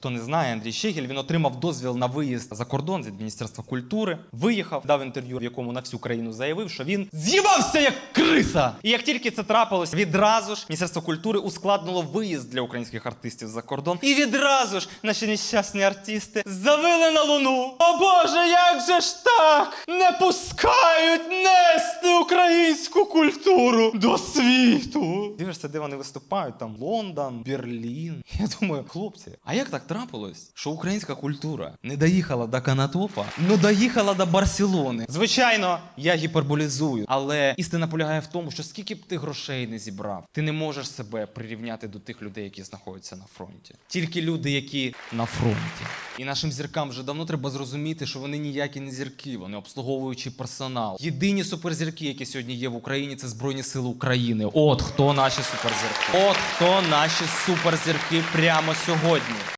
Хто не знає, Андрій Щегель він отримав дозвіл на виїзд за кордон від Міністерства культури. Виїхав, дав інтерв'ю, в якому на всю країну заявив, що він з'їбався як криса. І як тільки це трапилось, відразу ж Міністерство культури ускладнило виїзд для українських артистів за кордон. І відразу ж наші нещасні артисти завили на луну. О Боже, як же ж так? Не пускають нести українську культуру до світу. Дивишся, де вони виступають, там Лондон, Берлін. Я думаю, хлопці, а як так трапилось, що українська культура не доїхала до Канатопа, но доїхала до Барселони? Звичайно, я гіперболізую, але істина полягає в тому, що скільки б ти грошей не зібрав, ти не можеш себе прирівняти до тих людей, які знаходяться на фронті. Тільки люди, які на фронті. І нашим зіркам вже давно треба зрозуміти, що вони ніякі не зірки, вони обслуговуючий персонал. Єдині суперзірки, які сьогодні є в Україні, це Збройні Сили України. От хто наші суперзірки. От хто наші суперзірки прямо сьогодні.